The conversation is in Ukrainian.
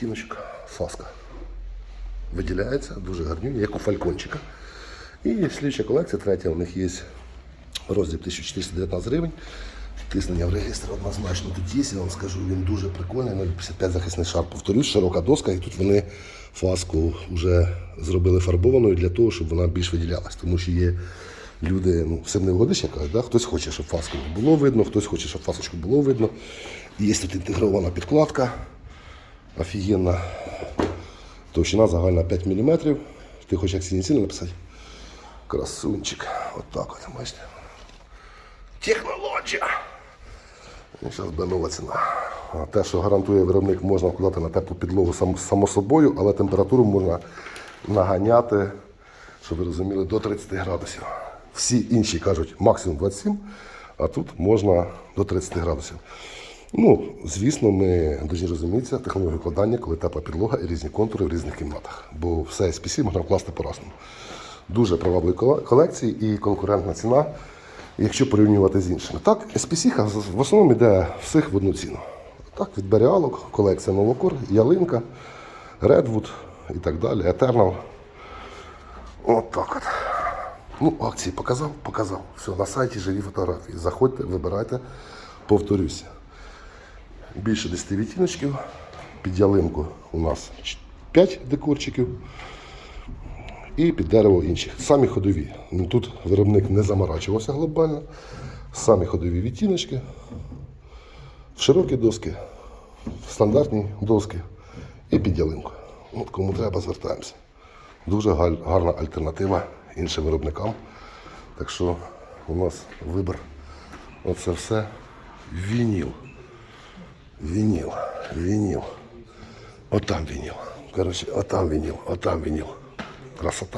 відтіночок фаска. Виділяється дуже гарні, як у фалькончика. І слідча колекція, третя у них є роздріб 1419 гривень. Тиснення в реєстр однозначно тут є, я вам скажу, він дуже прикольний. 0,55 захисний шар. Повторюсь, широка доска, і тут вони фаску вже зробили фарбованою для того, щоб вона більш виділялась. Тому що є люди, ну, всім не вгодиш, кажуть, да? хтось хоче, щоб фаску було видно, хтось хоче, щоб фасочку було видно. Є тут інтегрована підкладка. Офігенна. Товщина загальна 5 мм. Ти хочеш як сініцільно написати? Красунчик. Отак от, бачите. Технологія. Зараз буде нова ціна. Те, що гарантує виробник, можна вкладати на теплу підлогу сам- само собою, але температуру можна наганяти, щоб ви розуміли, до 30 градусів. Всі інші кажуть максимум 27, а тут можна до 30 градусів. Ну, звісно, ми дуже розуміємося технологію викладання, коли тепла підлога і різні контури в різних кімнатах. Бо все SPC можна вкласти по-разному. Дуже привабливі колекції і конкурентна ціна, якщо порівнювати з іншими. Так, SPC в основному йде всіх в одну ціну. Так, від Беріалок, колекція Новокор, Ялинка, Redwood і так далі, Eternal. От так от. Ну, акції показав, показав. Все, на сайті живі фотографії. Заходьте, вибирайте, повторюся. Більше 10 відтіночків. Під ялинку у нас 5 декорчиків. І під дерево інших. Самі ходові. Ну, Тут виробник не заморачувався глобально. Самі ходові відтіночки. Широкі доски, стандартні доски і під ялинку. От кому треба, звертаємося. Дуже гарна альтернатива іншим виробникам. Так що у нас вибір. Оце все вініл. Вініл, вініл. Отам вініл. Коротше, отам вініл, отам вініл. Красота.